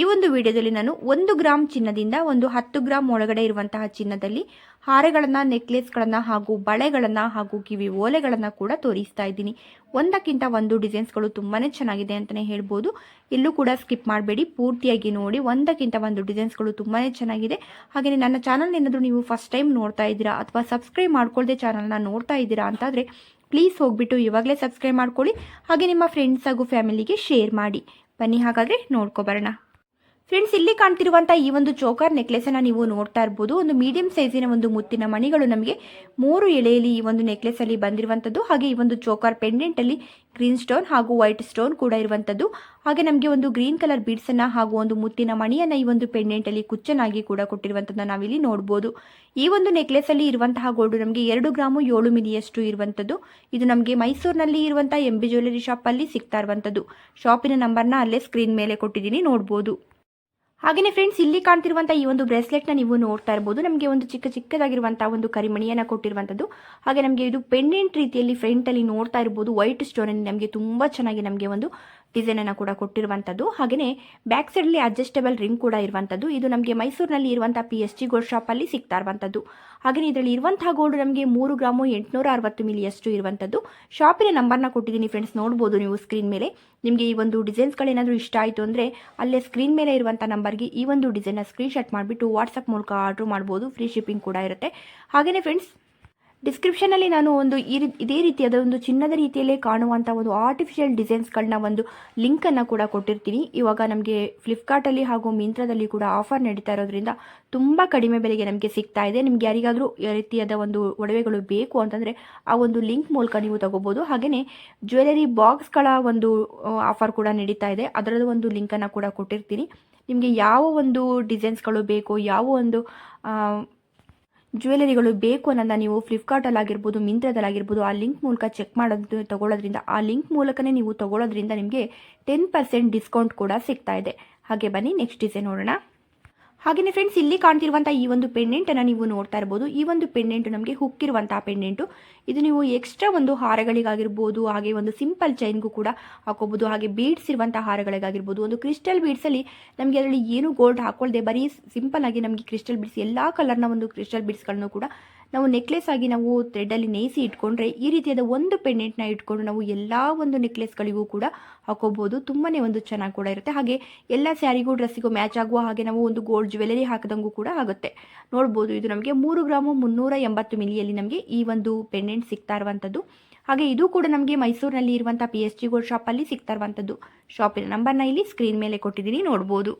ಈ ಒಂದು ವಿಡಿಯೋದಲ್ಲಿ ನಾನು ಒಂದು ಗ್ರಾಮ್ ಚಿನ್ನದಿಂದ ಒಂದು ಹತ್ತು ಗ್ರಾಮ್ ಒಳಗಡೆ ಇರುವಂತಹ ಚಿನ್ನದಲ್ಲಿ ಹಾರಗಳನ್ನು, ನೆಕ್ಲೆಸ್ಗಳನ್ನು ಹಾಗೂ ಬಳೆಗಳನ್ನು ಹಾಗೂ ಕಿವಿ ಓಲೆಗಳನ್ನು ಕೂಡ ತೋರಿಸ್ತಾ ಇದ್ದೀನಿ. ಒಂದಕ್ಕಿಂತ ಒಂದು ಡಿಸೈನ್ಸ್ಗಳು ತುಂಬಾ ಚೆನ್ನಾಗಿದೆ ಅಂತಲೇ ಹೇಳ್ಬೋದು. ಎಲ್ಲೂ ಕೂಡ ಸ್ಕಿಪ್ ಮಾಡಬೇಡಿ. ಪೂರ್ತಿಯಾಗಿ ನೋಡಿ. ಒಂದಕ್ಕಿಂತ ಒಂದು ಡಿಸೈನ್ಸ್ಗಳು ತುಂಬಾ ಚೆನ್ನಾಗಿದೆ. ಹಾಗೆಯೇ ನನ್ನ ಚಾನಲ್ ಏನಾದರೂ ನೀವು ಫಸ್ಟ್ ಟೈಮ್ ನೋಡ್ತಾ ಇದ್ದೀರಾ ಅಥವಾ ಸಬ್ಸ್ಕ್ರೈಬ್ ಮಾಡ್ಕೊಳ್ಳದೆ ಚಾನಲ್ನ ನೋಡ್ತಾ ಇದ್ದೀರಾ ಅಂತಾದರೆ ಪ್ಲೀಸ್ ಹೋಗ್ಬಿಟ್ಟು ಇವಾಗಲೇ ಸಬ್ಸ್ಕ್ರೈಬ್ ಮಾಡ್ಕೊಳ್ಳಿ. ಹಾಗೆ ನಿಮ್ಮ ಫ್ರೆಂಡ್ಸ್ ಹಾಗೂ ಫ್ಯಾಮಿಲಿಗೆ ಶೇರ್ ಮಾಡಿ. ಬನ್ನಿ ಹಾಗಾದರೆ ನೋಡ್ಕೊಬರೋಣ ಫ್ರೆಂಡ್ಸ್ ಇಲ್ಲಿ ಕಾಣ್ತಿರುವಂತಹ ಈ ಒಂದು ಚೋಕರ್ ನೆಕ್ಲೆಸನ್ನು ನೀವು ನೋಡ್ತಾ ಇರ್ಬೋದು. ಒಂದು ಮೀಡಿಯಂ ಸೈಜಿನ ಒಂದು ಮುತ್ತಿನ ಮಣಿಗಳು ನಮಗೆ ಮೂರು ಎಳೆಯಲ್ಲಿ ಈ ಒಂದು ನೆಕ್ಲೆಸಲ್ಲಿ ಬಂದಿರುವಂತದ್ದು. ಹಾಗೆ ಈ ಒಂದು ಚೋಕರ್ ಪೆಂಡೆಂಟ್ ಅಲ್ಲಿ ಗ್ರೀನ್ ಸ್ಟೋನ್ ಹಾಗೂ ವೈಟ್ ಸ್ಟೋನ್ ಕೂಡ ಇರುವಂತದ್ದು. ಹಾಗೆ ನಮಗೆ ಒಂದು ಗ್ರೀನ್ ಕಲರ್ ಬೀಡ್ಸನ್ನು ಹಾಗೂ ಒಂದು ಮುತ್ತಿನ ಮಣಿಯನ್ನು ಈ ಒಂದು ಪೆಂಡೆಂಟ್ ಅಲ್ಲಿ ಕುಚ್ಚನಾಗಿ ಕೂಡ ಕೊಟ್ಟಿರುವಂಥದ್ದನ್ನು ನಾವಿಲ್ಲಿ ನೋಡಬಹುದು ಈ ಒಂದು ನೆಕ್ಲೆಸಲ್ಲಿ ಇರುವಂತಹ ಗೋಲ್ಡ್ ನಮಗೆ ಎರಡು ಗ್ರಾಮು ಏಳು ಮಿಲಿಯಷ್ಟು ಇರುವಂತದ್ದು. ಇದು ನಮಗೆ ಮೈಸೂರಿನಲ್ಲಿ ಇರುವಂತಹ ಎಂ ಜ್ಯುವೆಲರಿ ಶಾಪ್ ಅಲ್ಲಿ ಸಿಗ್ತಾ ಇರುವಂಥದ್ದು ಶಾಪಿನ ನಂಬರ್ನ ಅಲ್ಲೇ ಸ್ಕ್ರೀನ್ ಮೇಲೆ ಕೊಟ್ಟಿದ್ದೀನಿ, ನೋಡ್ಬೋದು. ಹಾಗೆಯೇ ಫ್ರೆಂಡ್ಸ್ ಇಲ್ಲಿ ಕಾಣ್ತಿರುವಂಥ ಈ ಒಂದು ಬ್ರೇಸ್ಲೆಟ್ನ ನೀವು ನೋಡ್ತಾ ಇರ್ಬೋದು. ನಮಗೆ ಒಂದು ಚಿಕ್ಕ ಚಿಕ್ಕದಾಗಿರುವಂಥ ಒಂದು ಕರಿಮಣಿಯನ್ನು ಕೊಟ್ಟಿರುವಂಥದ್ದು ಹಾಗೆ ನಮಗೆ ಇದು ಪೆಂಡೆಂಟ್ ರೀತಿಯಲ್ಲಿ ಫ್ರಂಟಲ್ಲಿ ನೋಡ್ತಾ ಇರ್ಬೋದು. ವೈಟ್ ಸ್ಟೋನಲ್ಲಿ ನಮಗೆ ತುಂಬ ಚೆನ್ನಾಗಿ ನಮಗೆ ಒಂದು ಡಿಸೈನನ್ನು ಕೂಡ ಕೊಟ್ಟಿರುವಂಥದ್ದು ಹಾಗೆಯೇ ಬ್ಯಾಕ್ ಸೈಡಲ್ಲಿ ಅಡ್ಜಸ್ಟೇಬಲ್ ರಿಂಗ್ ಕೂಡ ಇರುವಂಥದ್ದು ಇದು ನಮಗೆ ಮೈಸೂರಿನಲ್ಲಿ ಇರುವಂಥ ಪಿ ಎಸ್ ಜಿ ಗೋಲ್ಡ್ ಶಾಪಲ್ಲಿ ಸಿಗ್ತಾ ಇರುವಂಥದ್ದು ಹಾಗೆಯೇ ಇದರಲ್ಲಿ ಇರುವಂತಹ ಗೋಲ್ಡ್ ನಮಗೆ ಮೂರು ಗ್ರಾಮು ಎಂಟುನೂರ ಅರವತ್ತು ಮಿಲಿಯಷ್ಟು ಇರುವಂಥದ್ದು ಶಾಪಿನ ನಂಬರ್ನ ಕೊಟ್ಟಿದ್ದೀನಿ ಫ್ರೆಂಡ್ಸ್ ನೋಡ್ಬೋದು ನೀವು ಸ್ಕ್ರೀನ್ ಮೇಲೆ. ನಿಮಗೆ ಈ ಒಂದು ಡಿಸೈನ್ಸ್ಗಳೇನಾದರೂ ಇಷ್ಟ ಆಯಿತು ಅಂದರೆ ಅಲ್ಲೇ ಸ್ಕ್ರೀನ್ ಮೇಲೆ ಇರುವಂಥ ನಂಬರ್ಗೆ ಈ ಒಂದು ಡಿಸೈನ್ನ ಸ್ಕ್ರೀನ್ಶಾಟ್ ಮಾಡಿಬಿಟ್ಟು ವಾಟ್ಸಪ್ ಮೂಲಕ ಆರ್ಡ್ರ್ ಮಾಡ್ಬೋದು. ಫ್ರೀ ಶಿಪ್ಪಿಂಗ್ ಕೂಡ ಇರುತ್ತೆ. ಹಾಗೆಯೇ ಫ್ರೆಂಡ್ಸ್ ಡಿಸ್ಕ್ರಿಪ್ಷನಲ್ಲಿ ನಾನು ಒಂದು ಈ ಇದೇ ರೀತಿಯಾದ ಒಂದು ಚಿನ್ನದ ರೀತಿಯಲ್ಲೇ ಕಾಣುವಂಥ ಒಂದು ಆರ್ಟಿಫಿಷಿಯಲ್ ಡಿಸೈನ್ಸ್ಗಳನ್ನ ಒಂದು ಲಿಂಕನ್ನು ಕೂಡ ಕೊಟ್ಟಿರ್ತೀನಿ. ಇವಾಗ ನಮಗೆ ಫ್ಲಿಪ್ಕಾರ್ಟಲ್ಲಿ ಹಾಗೂ ಮಿಂತ್ರದಲ್ಲಿ ಕೂಡ ಆಫರ್ ನಡೀತಾ ಇರೋದ್ರಿಂದ ತುಂಬ ಕಡಿಮೆ ಬೆಲೆಗೆ ನಮಗೆ ಸಿಗ್ತಾ ಇದೆ. ನಿಮ್ಗೆ ಯಾರಿಗಾದರೂ ಈ ರೀತಿಯಾದ ಒಂದು ಒಡವೆಗಳು ಬೇಕು ಅಂತಂದರೆ ಆ ಒಂದು ಲಿಂಕ್ ಮೂಲಕ ನೀವು ತಗೋಬೋದು. ಹಾಗೆಯೇ ಜ್ಯುವೆಲರಿ ಬಾಕ್ಸ್ಗಳ ಒಂದು ಆಫರ್ ಕೂಡ ನಡೀತಾ ಇದೆ. ಅದರದ್ದು ಒಂದು ಲಿಂಕನ್ನು ಕೂಡ ಕೊಟ್ಟಿರ್ತೀನಿ. ನಿಮಗೆ ಯಾವ ಒಂದು ಡಿಸೈನ್ಸ್ಗಳು ಬೇಕು, ಯಾವ ಒಂದು ಜ್ಯುವೆಲರಿಗಳು ಬೇಕು ಅನ್ನೋದನ್ನ ನೀವು ಫ್ಲಿಪ್ಕಾರ್ಟಲ್ಲಿ ಆಗಿರ್ಬೋದು ಮಿಂತ್ರದಲ್ಲಿ ಆಗಿರ್ಬೋದು ಆ ಲಿಂಕ್ ಮೂಲಕ ಚೆಕ್ ಮಾಡೋದು ತಗೊಳ್ಳೋದ್ರಿಂದ, ಆ ಲಿಂಕ್ ಮೂಲಕನೇ ನೀವು ತಗೊಳ್ಳೋದ್ರಿಂದ ನಿಮಗೆ ಟೆನ್ ಪರ್ಸೆಂಟ್ ಡಿಸ್ಕೌಂಟ್ ಕೂಡ ಸಿಗ್ತಾ ಇದೆ. ಹಾಗೆ ಬನ್ನಿ ನೆಕ್ಸ್ಟ್ ಡಿಸೈನ್ ನೋಡೋಣ. ಹಾಗೆಯೇ ಫ್ರೆಂಡ್ಸ್ ಇಲ್ಲಿ ಕಾಣ್ತಿರುವಂಥ ಈ ಒಂದು ಪೆಂಡೆಂಟನ್ನು ನೀವು ನೋಡ್ತಾ ಇರ್ಬೋದು. ಈ ಒಂದು ಪೆಂಡೆಂಟು ನಮಗೆ ಹುಕ್ಕಿರುವಂತಹ ಪೆಂಡೆಂಟು ಇದು ನೀವು ಎಕ್ಸ್ಟ್ರಾ ಒಂದು ಹಾರಗಳಿಗಾಗಿರ್ಬೋದು, ಹಾಗೆ ಒಂದು ಸಿಂಪಲ್ ಚೈನ್ಗೂ ಕೂಡ ಹಾಕೋಬೋದು ಹಾಗೆ ಬೀಡ್ಸ್ ಇರುವಂಥ ಹಾರಗಳಿಗಾಗಿರ್ಬೋದು. ಒಂದು ಕ್ರಿಸ್ಟಲ್ ಬೀಡ್ಸಲ್ಲಿ ನಮಗೆ ಅದರಲ್ಲಿ ಏನು ಗೋಲ್ಡ್ ಹಾಕೊಳ್ಳದೆ ಬರೀ ಸಿಂಪಲ್ ಆಗಿ ನಮಗೆ ಕ್ರಿಸ್ಟಲ್ ಬೀಡ್ಸ್ ಎಲ್ಲ ಕಲರ್ನ ಒಂದು ಕ್ರಿಸ್ಟಲ್ ಬೀಡ್ಸ್ಗಳನ್ನು ಕೂಡ ನಾವು ನೆಕ್ಲೆಸ್ ಆಗಿ ನಾವು ಥ್ರೆಡ್ಡಲ್ಲಿ ನೇಯಿಸಿ ಇಟ್ಕೊಂಡ್ರೆ ಈ ರೀತಿಯಾದ ಒಂದು ಪೆಂಡೆಂಟ್ನ ಇಟ್ಕೊಂಡು ನಾವು ಎಲ್ಲ ಒಂದು ನೆಕ್ಲೆಸ್ಗಳಿಗೂ ಕೂಡ ಹಾಕೋಬಹುದು ತುಂಬಾನೇ ಒಂದು ಚೆನ್ನಾಗಿ ಕೂಡ ಇರುತ್ತೆ. ಹಾಗೆ ಎಲ್ಲ ಸ್ಯಾರಿಗೂ ಡ್ರೆಸ್ಸಿಗೂ ಮ್ಯಾಚ್ ಆಗುವ ಹಾಗೆ ನಾವು ಒಂದು ಗೋಲ್ಡ್ ಜ್ಯುವೆಲರಿ ಹಾಕಿದಂಗೂ ಕೂಡ ಆಗುತ್ತೆ. ನೋಡ್ಬೋದು ಇದು ನಮಗೆ ಮೂರು ಗ್ರಾಮು ಮುನ್ನೂರ ಎಂಬತ್ತು ಮಿಲಿಯಲ್ಲಿ ನಮಗೆ ಈ ಒಂದು ಪೆಂಡೆಂಟ್ ಸಿಗ್ತಾ ಇರುವಂಥದ್ದು ಹಾಗೆ ಇದು ಕೂಡ ನಮಗೆ ಮೈಸೂರಿನಲ್ಲಿ ಇರುವಂಥ ಪಿ ಎಸ್ ಜಿ ಗೋಲ್ಡ್ ಶಾಪಲ್ಲಿ ಸಿಗ್ತಾ ಇರುವಂಥದ್ದು ಶಾಪಿನ ನಂಬರ್ನ ಇಲ್ಲಿ ಸ್ಕ್ರೀನ್ ಮೇಲೆ ಕೊಟ್ಟಿದ್ದೀನಿ. ನೋಡ್ಬೋದು.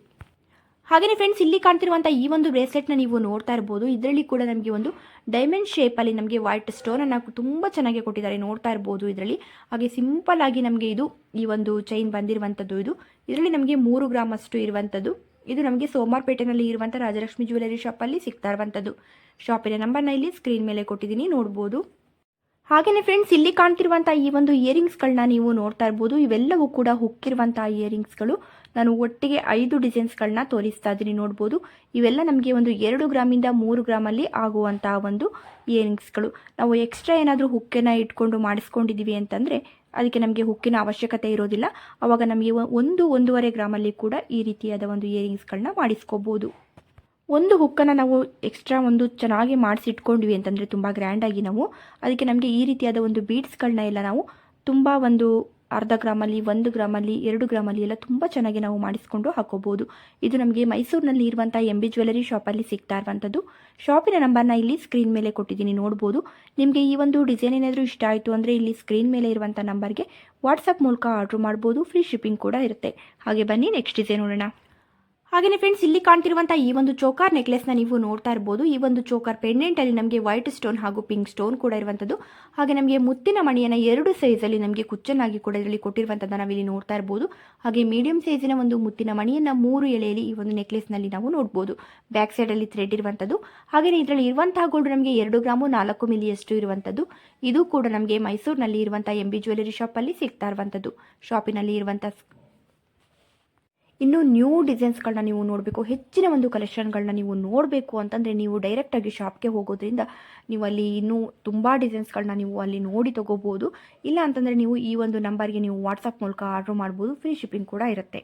ಹಾಗೆಯೇ ಫ್ರೆಂಡ್ಸ್ ಇಲ್ಲಿ ಕಾಣ್ತಿರುವಂಥ ಈ ಒಂದು ಬ್ರೇಸ್ಲೆಟ್ನ ನೀವು ನೋಡ್ತಾ ಇರ್ಬೋದು. ಇದರಲ್ಲಿ ಕೂಡ ನಮಗೆ ಒಂದು ಡೈಮಂಡ್ ಶೇಪಲ್ಲಿ ನಮಗೆ ವೈಟ್ ಸ್ಟೋನನ್ನು ತುಂಬ ಚೆನ್ನಾಗಿ ಕೊಟ್ಟಿದ್ದಾರೆ. ನೋಡ್ತಾ ಇರ್ಬೋದು ಇದರಲ್ಲಿ. ಹಾಗೆ ಸಿಂಪಲ್ ಆಗಿ ನಮಗೆ ಇದು ಈ ಒಂದು ಚೈನ್ ಬಂದಿರುವಂಥದ್ದು ಇದು. ಇದರಲ್ಲಿ ನಮಗೆ ಮೂರು ಗ್ರಾಮ್ ಅಷ್ಟು ಇರುವಂಥದ್ದು ಇದು ನಮಗೆ ಸೋಮಾರ್ಪೇಟೆನಲ್ಲಿ ಇರುವಂಥ ರಾಜಲಕ್ಷ್ಮಿ ಜ್ಯುವೆಲರಿ ಶಾಪಲ್ಲಿ ಸಿಗ್ತಾ ಇರುವಂಥದ್ದು ಶಾಪಿನ ನಂಬರ್ನ ಇಲ್ಲಿ ಸ್ಕ್ರೀನ್ ಮೇಲೆ ಕೊಟ್ಟಿದ್ದೀನಿ, ನೋಡ್ಬೋದು. ಹಾಗೆಯೇ ಫ್ರೆಂಡ್ಸ್ ಇಲ್ಲಿ ಕಾಣ್ತಿರುವಂಥ ಈ ಒಂದು ಇಯರಿಂಗ್ಸ್ಗಳನ್ನ ನೀವು ನೋಡ್ತಾ ಇರ್ಬೋದು. ಇವೆಲ್ಲವೂ ಕೂಡ ಹುಕ್ಕಿರುವಂಥ ಇಯರಿಂಗ್ಸ್ಗಳು ನಾನು ಒಟ್ಟಿಗೆ ಐದು ಡಿಸೈನ್ಸ್ಗಳನ್ನ ತೋರಿಸ್ತಾ ಇದ್ದೀನಿ ನೋಡ್ಬೋದು. ಇವೆಲ್ಲ ನಮಗೆ ಒಂದು ಎರಡು ಗ್ರಾಮಿಂದ ಮೂರು ಗ್ರಾಮಲ್ಲಿ ಆಗುವಂತಹ ಒಂದು ಇಯರಿಂಗ್ಸ್ಗಳು. ನಾವು ಎಕ್ಸ್ಟ್ರಾ ಏನಾದರೂ ಹುಕ್ಕನ್ನು ಇಟ್ಕೊಂಡು ಮಾಡಿಸ್ಕೊಂಡಿದ್ದೀವಿ ಅಂತಂದರೆ ಅದಕ್ಕೆ ನಮಗೆ ಹುಕ್ಕಿನ ಅವಶ್ಯಕತೆ ಇರೋದಿಲ್ಲ. ಆವಾಗ ನಮಗೆ ಒಂದು ಒಂದೂವರೆ ಗ್ರಾಮಲ್ಲಿ ಕೂಡ ಈ ರೀತಿಯಾದ ಒಂದು ಇಯರಿಂಗ್ಸ್ಗಳನ್ನ ಮಾಡಿಸ್ಕೋಬೋದು. ಒಂದು ಹುಕ್ಕನ್ನು ನಾವು ಎಕ್ಸ್ಟ್ರಾ ಒಂದು ಚೆನ್ನಾಗಿ ಮಾಡಿಸಿಟ್ಕೊಂಡ್ವಿ ಅಂತಂದರೆ ತುಂಬ ಗ್ರ್ಯಾಂಡಾಗಿ ನಾವು. ಅದಕ್ಕೆ ನಮಗೆ ಈ ರೀತಿಯಾದ ಒಂದು ಬೀಡ್ಸ್ಗಳನ್ನ ಎಲ್ಲ ನಾವು ತುಂಬ ಒಂದು ಅರ್ಧ ಗ್ರಾಮಲ್ಲಿ, ಒಂದು ಗ್ರಾಮಲ್ಲಿ, ಎರಡು ಗ್ರಾಮಲ್ಲಿ ಎಲ್ಲ ತುಂಬ ಚೆನ್ನಾಗಿ ನಾವು ಮಾಡಿಸ್ಕೊಂಡು ಹಾಕೋಬಹುದು ಇದು ನಮಗೆ ಮೈಸೂರಿನಲ್ಲಿ ಇರುವಂಥ ಎಂ ಬಿ ಜ್ಯುವೆಲರಿ ಶಾಪಲ್ಲಿ ಸಿಗ್ತಾ ಇರುವಂಥದ್ದು ಶಾಪಿನ ನಂಬರ್ನ ಇಲ್ಲಿ ಸ್ಕ್ರೀನ್ ಮೇಲೆ ಕೊಟ್ಟಿದ್ದೀನಿ, ನೋಡ್ಬೋದು. ನಿಮಗೆ ಈ ಒಂದು ಡಿಸೈನ್ ಏನಾದರೂ ಇಷ್ಟ ಆಯಿತು ಅಂದರೆ ಇಲ್ಲಿ ಸ್ಕ್ರೀನ್ ಮೇಲೆ ಇರುವಂಥ ನಂಬರ್ಗೆ ವಾಟ್ಸಪ್ ಮೂಲಕ ಆರ್ಡ್ರ್ ಮಾಡ್ಬೋದು ಫ್ರೀ ಶಿಪ್ಪಿಂಗ್ ಕೂಡ ಇರುತ್ತೆ. ಹಾಗೆ ಬನ್ನಿ ನೆಕ್ಸ್ಟ್ ಡಿಸೈನ್ ನೋಡೋಣ. ಹಾಗೆಯೇ ಫ್ರೆಂಡ್ಸ್ ಇಲ್ಲಿ ಕಾಣ್ತಿರುವಂಥ ಈ ಒಂದು ಚೋಕಾರ್ ನೆಕ್ಲೆಸ್ನ ನೀವು ನೋಡ್ತಾ ಇರ್ಬೋದು. ಈ ಒಂದು ಚೋಕಾರ್ ಪೆಂಡೆಂಟಲ್ಲಿ ನಮಗೆ ವೈಟ್ ಸ್ಟೋನ್ ಹಾಗೂ ಪಿಂಕ್ ಸ್ಟೋನ್ ಕೂಡ ಇರುವಂಥದ್ದು ಹಾಗೆ ನಮಗೆ ಮುತ್ತಿನ ಮಣಿಯನ್ನು ಎರಡು ಸೈಜಲ್ಲಿ ನಮಗೆ ಕುಚ್ಚನಾಗಿ ಕೂಡ ಇದರಲ್ಲಿ ಕೊಟ್ಟಿರುವಂಥದ್ದು ನಾವಿಲ್ಲಿ ನೋಡ್ತಾ ಇರ್ಬೋದು. ಹಾಗೆ ಮೀಡಿಯಂ ಸೈಜಿನ ಒಂದು ಮುತ್ತಿನ ಮಣಿಯನ್ನು ಮೂರು ಎಳೆಯಲ್ಲಿ ಈ ಒಂದು ನೆಕ್ಲೆಸ್ನಲ್ಲಿ ನಾವು ನೋಡ್ಬೋದು. ಬ್ಯಾಕ್ ಸೈಡಲ್ಲಿ ಥ್ರೆಡ್ ಇರುವಂಥದ್ದು ಹಾಗೆಯೇ ಇದರಲ್ಲಿ ಇರುವಂತಹ ಗೋಲ್ಡ್ ನಮಗೆ ಎರಡು ಗ್ರಾಮು ನಾಲ್ಕು ಮಿಲಿಯಷ್ಟು ಇರುವಂಥದ್ದು ಇದು ಕೂಡ ನಮಗೆ ಮೈಸೂರಿನಲ್ಲಿ ಇರುವಂತಹ ಎಂ ಬಿ ಜ್ಯುವೆಲರಿ ಶಾಪಲ್ಲಿ ಸಿಗ್ತಾ ಇರುವಂಥದ್ದು ಶಾಪಿನಲ್ಲಿ ಇರುವಂಥ ಇನ್ನು ನ್ಯೂ ಡಿಸೈನ್ಸ್ಗಳನ್ನ ನೀವು ನೋಡಬೇಕು, ಹೆಚ್ಚಿನ ಒಂದು ಕಲೆಕ್ಷನ್ಗಳನ್ನ ನೀವು ನೋಡಬೇಕು ಅಂತಂದರೆ ನೀವು ಡೈರೆಕ್ಟಾಗಿ ಶಾಪ್ಗೆ ಹೋಗೋದ್ರಿಂದ ನೀವು ಅಲ್ಲಿ ಇನ್ನೂ ತುಂಬ ಡಿಸೈನ್ಸ್ಗಳನ್ನ ನೀವು ಅಲ್ಲಿ ನೋಡಿ ತೊಗೋಬೋದು. ಇಲ್ಲ ಅಂತಂದರೆ ನೀವು ಈ ಒಂದು ನಂಬರ್ಗೆ ನೀವು ವಾಟ್ಸಪ್ ಮೂಲಕ ಆರ್ಡ್ರ್ ಮಾಡ್ಬೋದು ಫ್ರೀ ಶಿಪ್ಪಿಂಗ್ ಕೂಡ ಇರುತ್ತೆ.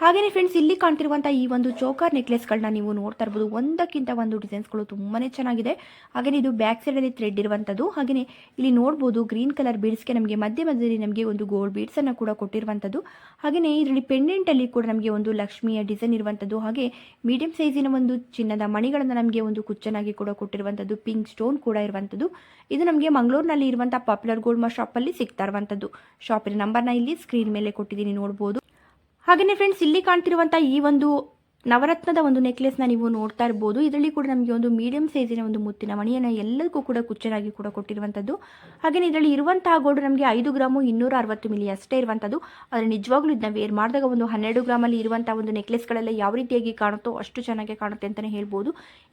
ಹಾಗೆಯೇ ಫ್ರೆಂಡ್ಸ್ ಇಲ್ಲಿ ಕಾಣ್ತಿರುವಂಥ ಈ ಒಂದು ಚೋಕರ್ ನೆಕ್ಲೆಸ್ಗಳನ್ನ ನೀವು ನೋಡ್ತಾ ಇರ್ಬೋದು. ಒಂದಕ್ಕಿಂತ ಒಂದು ಡಿಸೈನ್ಸ್ಗಳು ತುಂಬಾನೇ ಚೆನ್ನಾಗಿದೆ. ಹಾಗೆಯೇ ಇದು ಬ್ಯಾಕ್ ಸೈಡ್ ಅಲ್ಲಿ ಥ್ರೆಡ್ ಇರುವಂತದ್ದು. ಹಾಗೆಯೇ ಇಲ್ಲಿ ನೋಡಬಹುದು ಗ್ರೀನ್ ಕಲರ್ ಬೀಡ್ಸ್ಗೆ ನಮಗೆ ಮಧ್ಯ ಮಧ್ಯದಲ್ಲಿ ನಮಗೆ ಒಂದು ಗೋಲ್ಡ್ ಬೀಡ್ಸನ್ನು ಕೂಡ ಕೊಟ್ಟಿರುವಂತದ್ದು. ಹಾಗೆಯೇ ಇದರಲ್ಲಿ ಪೆಂಡೆಂಟ್ ಅಲ್ಲಿ ಕೂಡ ನಮಗೆ ಒಂದು ಲಕ್ಷ್ಮಿಯ ಡಿಸೈನ್ ಇರುವಂಥದ್ದು ಹಾಗೆ ಮೀಡಿಯಂ ಸೈಜಿನ ಒಂದು ಚಿನ್ನದ ಮಣಿಗಳನ್ನು ನಮಗೆ ಒಂದು ಕುಚ್ಚನಾಗಿ ಕೂಡ ಕೊಟ್ಟಿರುವಂತದ್ದು. ಪಿಂಕ್ ಸ್ಟೋನ್ ಕೂಡ ಇರುವಂತದ್ದು. ಇದು ನಮಗೆ ಮಂಗಳೂರಿನಲ್ಲಿ ಇರುವಂತಹ ಪಾಪ್ಯುಲರ್ ಗೋಲ್ಡ್ ಅಲ್ಲಿ ಸಿಗ್ತಾ ಇರುವಂಥದ್ದು ಶಾಪಿನ ನಂಬರ್ನ ಇಲ್ಲಿ ಸ್ಕ್ರೀನ್ ಮೇಲೆ ಕೊಟ್ಟಿದ್ದೀನಿ, ನೋಡ್ಬೋದು. ಹಾಗೆಯೇ ಫ್ರೆಂಡ್ಸ್ ಇಲ್ಲಿ ಕಾಣ್ತಿರುವಂಥ ಈ ಒಂದು ನವರತ್ನದ ಒಂದು ನೆಕ್ಲೆಸ್ನ ನೀವು ನೋಡ್ತಾ ಇರ್ಬೋದು. ಇದರಲ್ಲಿ ಕೂಡ ನಮಗೆ ಒಂದು ಮೀಡಿಯಂ ಸೈಜಿನ ಒಂದು ಮುತ್ತಿನ ಮಣಿಯನ್ನು ಎಲ್ಲದಕ್ಕೂ ಕೂಡ ಕುಚ್ಚನಾಗಿ ಕೂಡ ಕೊಟ್ಟಿರುವಂಥದ್ದು ಹಾಗೆಯೇ ಇದರಲ್ಲಿ ಇರುವಂತಹ ಗೋಲ್ಡ್ ನಮಗೆ ಐದು ಗ್ರಾಮು ಇನ್ನೂರ ಅರವತ್ತು ಮಿಲಿ ಅಷ್ಟೇ ಇರುವಂಥದ್ದು ಆದರೆ ನಿಜವಾಗ್ಲೂ ಇದನ್ನ ವೇರ್ ಮಾಡಿದಾಗ ಒಂದು ಹನ್ನೆರಡು ಗ್ರಾಮಲ್ಲಿ ಇರುವಂಥ ಒಂದು ನೆಕ್ಲೆಸ್ಗಳೆಲ್ಲ ಯಾವ ರೀತಿಯಾಗಿ ಕಾಣುತ್ತೋ ಅಷ್ಟು ಚೆನ್ನಾಗಿ ಕಾಣುತ್ತೆ ಅಂತಲೇ ಹೇಳ್ಬೋದು.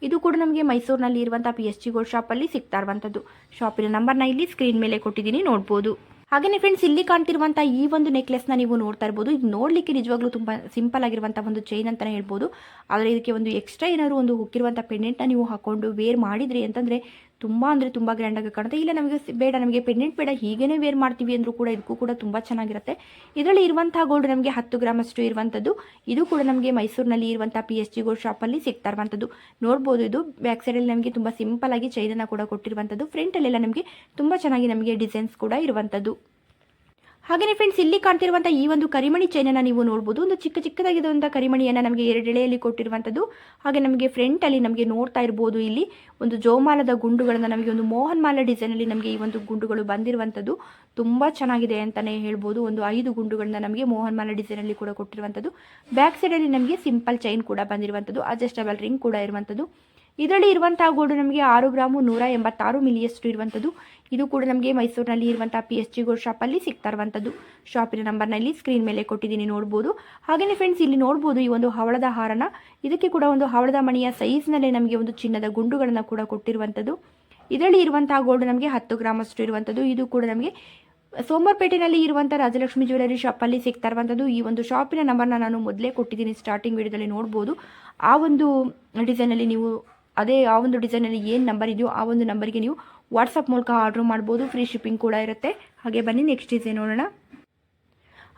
ಇದು ಕೂಡ ನಮಗೆ ಮೈಸೂರಿನಲ್ಲಿ ಇರುವಂಥ ಪಿ ಎಸ್ ಜಿ ಗೋಲ್ಡ್ ಶಾಪಲ್ಲಿ ಸಿಗ್ತಾ ಇರುವಂಥದ್ದು ಶಾಪಿನ ನಂಬರ್ನ ಇಲ್ಲಿ ಸ್ಕ್ರೀನ್ ಮೇಲೆ ಕೊಟ್ಟಿದ್ದೀನಿ, ನೋಡ್ಬೋದು. ಹಾಗೆಯೇ ಫ್ರೆಂಡ್ಸ್ ಇಲ್ಲಿ ಕಾಣ್ತಿರುವಂತಹ ಈ ಒಂದು ನೆಕ್ಲೆಸ್ನ ನೀವು ನೋಡ್ತಾ ಇರಬಹುದು ಇದು ನೋಡ್ಲಿಕ್ಕೆ ನಿಜವಾಗ್ಲೂ ತುಂಬಾ ಸಿಂಪಲ್ ಆಗಿರುವಂತಹ ಒಂದು ಚೈನ್ ಅಂತಾನೆ ಹೇಳ್ಬೋದು. ಆದರೆ ಇದಕ್ಕೆ ಒಂದು ಎಕ್ಸ್ಟ್ರಾ ಏನಾದ್ರು ಒಂದು ಹುಕ್ಕಿರುವಂತಹ ಪೆಂಡೆಂಟ್ನ ನೀವು ಹಾಕೊಂಡು ವೇರ್ ಮಾಡಿದ್ರಿ ಅಂತಂದರೆ ತುಂಬ ಅಂದರೆ ತುಂಬ ಗ್ರ್ಯಾಂಡಾಗಿ ಕಾಣುತ್ತೆ. ಇಲ್ಲ, ನಮಗೆ ಬೇಡ, ನಮಗೆ ಪೆಂಡೆಂಟ್ ಬೇಡ ಹೀಗೇ ವೇರ್ ಮಾಡ್ತೀವಿ ಅಂದರೂ ಕೂಡ ಇದಕ್ಕೂ ಕೂಡ ತುಂಬ ಚೆನ್ನಾಗಿರುತ್ತೆ. ಇದರಲ್ಲಿ ಇರುವಂಥ ಗೋಲ್ಡ್ ನಮಗೆ ಹತ್ತು ಗ್ರಾಮಷ್ಟು ಇರುವಂಥದ್ದು. ಇದು ಕೂಡ ನಮಗೆ ಮೈಸೂರಿನಲ್ಲಿ ಇರುವಂಥ ಪಿ ಎಸ್ ಜಿ ಗೋಲ್ಡ್ ಶಾಪಲ್ಲಿ ಸಿಗ್ತಾ ಇರುವಂಥದ್ದು. ನೋಡ್ಬೋದು, ಇದು ಬ್ಯಾಕ್ ಸೈಡಲ್ಲಿ ನಮಗೆ ತುಂಬ ಸಿಂಪಲ್ ಆಗಿ ಚೈನನ್ನು ಕೂಡ ಕೊಟ್ಟಿರುವಂಥದ್ದು. ಫ್ರಂಟಲ್ಲೆಲ್ಲ ನಮಗೆ ತುಂಬ ಚೆನ್ನಾಗಿ ನಮಗೆ ಡಿಸೈನ್ಸ್ ಕೂಡ ಇರುವಂಥದ್ದು. ಹಾಗೆಯೇ ಫ್ರೆಂಡ್ಸ್ ಇಲ್ಲಿ ಕಾಣ್ತಿರುವಂಥ ಈ ಒಂದು ಕರಿಮಣಿ ಚೈನನ್ನು ನೀವು ನೋಡ್ಬೋದು. ಒಂದು ಚಿಕ್ಕ ಚಿಕ್ಕದಾಗಿರುವಂಥ ಕರಿಮಣಿಯನ್ನು ನಮಗೆ ಎರಡೆಳೆಯಲ್ಲಿ ಕೊಟ್ಟಿರುವಂತದ್ದು. ಹಾಗೆ ನಮಗೆ ಫ್ರಂಟಲ್ಲಿ ನಮಗೆ ನೋಡ್ತಾ ಇರ್ಬೋದು ಇಲ್ಲಿ. ಒಂದು ಜೋಮಾಲದ ಗುಂಡುಗಳನ್ನು ನಮಗೆ ಒಂದು ಮೋಹನ್ ಮಾಲ ಡಿಸೈನಲ್ಲಿ ನಮಗೆ ಈ ಒಂದು ಗುಂಡುಗಳು ಬಂದಿರುವಂಥದ್ದು ತುಂಬ ಚೆನ್ನಾಗಿದೆ ಅಂತಲೇ ಹೇಳ್ಬೋದು. ಒಂದು ಐದು ಗುಂಡುಗಳನ್ನ ನಮಗೆ ಮೋಹನ್ ಮಾಲ ಡಿಸೈನಲ್ಲಿ ಕೂಡ ಕೊಟ್ಟಿರುವಂಥದ್ದು ಬ್ಯಾಕ್ ಸೈಡಲ್ಲಿ ನಮಗೆ ಸಿಂಪಲ್ ಚೈನ್ ಕೂಡ ಬಂದಿರುವಂಥದ್ದು ಅಡ್ಜಸ್ಟಬಲ್ ರಿಂಗ್ ಕೂಡ ಇರುವಂಥದ್ದು ಇದರಲ್ಲಿ ಇರುವಂತಹ ಗೋಲ್ಡ್ ನಮಗೆ ಆರು ಗ್ರಾಮು ನೂರ ಎಂಬತ್ತಾರು ಮಿಲಿಯಷ್ಟು ಇರುವಂಥದ್ದು ಇದು ಕೂಡ ನಮಗೆ ಮೈಸೂರಿನಲ್ಲಿ ಇರುವಂಥ ಪಿ ಎಚ್ ಜಿ ಗೋಲ್ಡ್ ಶಾಪಲ್ಲಿ ಸಿಗ್ತಾ ಇರುವಂಥದ್ದು ಶಾಪಿನ ನಂಬರ್ನಲ್ಲಿ ಸ್ಕ್ರೀನ್ ಮೇಲೆ ಕೊಟ್ಟಿದ್ದೀನಿ, ನೋಡ್ಬೋದು. ಹಾಗೆಯೇ ಫ್ರೆಂಡ್ಸ್ ಇಲ್ಲಿ ನೋಡ್ಬೋದು ಈ ಒಂದು ಹವಳದ ಹಾರನ. ಇದಕ್ಕೆ ಕೂಡ ಒಂದು ಹವಳದ ಮಣಿಯ ಸೈಜ್ನಲ್ಲೇ ನಮಗೆ ಒಂದು ಚಿನ್ನದ ಗುಂಡುಗಳನ್ನು ಕೂಡ ಕೊಟ್ಟಿರುವಂಥದ್ದು ಇದರಲ್ಲಿ ಇರುವಂತಹ ಗೋಲ್ಡ್ ನಮಗೆ ಹತ್ತು ಗ್ರಾಮಷ್ಟು ಇರುವಂಥದ್ದು ಇದು ಕೂಡ ನಮಗೆ ಸೋಮವಾರಪೇಟೆನಲ್ಲಿ ಇರುವಂಥ ರಾಜಲಕ್ಷ್ಮಿ ಜ್ಯುವೆಲರಿ ಶಾಪಲ್ಲಿ ಸಿಗ್ತಾ ಇರುವಂಥದ್ದು ಈ ಒಂದು ಶಾಪಿನ ನಂಬರ್ನ ನಾನು ಮೊದಲೇ ಕೊಟ್ಟಿದ್ದೀನಿ ಸ್ಟಾರ್ಟಿಂಗ್ ವಿಡಿಯೋದಲ್ಲಿ ನೋಡ್ಬೋದು. ಆ ಒಂದು ಡಿಸೈನಲ್ಲಿ ನೀವು ಅದೇ ಆ ಒಂದು ಡಿಸೈನಲ್ಲಿ ಏನು ನಂಬರ್ ಇದೆಯೋ ಆ ಒಂದು ನಂಬರ್ಗೆ ನೀವು ವಾಟ್ಸಪ್ ಮೂಲಕ ಆರ್ಡ್ರ್ ಮಾಡ್ಬೋದು. ಫ್ರೀ ಶಿಪ್ಪಿಂಗ್ ಕೂಡ ಇರುತ್ತೆ. ಹಾಗೆ ಬನ್ನಿ ನೆಕ್ಸ್ಟ್ ಡಿಸೈನ್ ನೋಡೋಣ.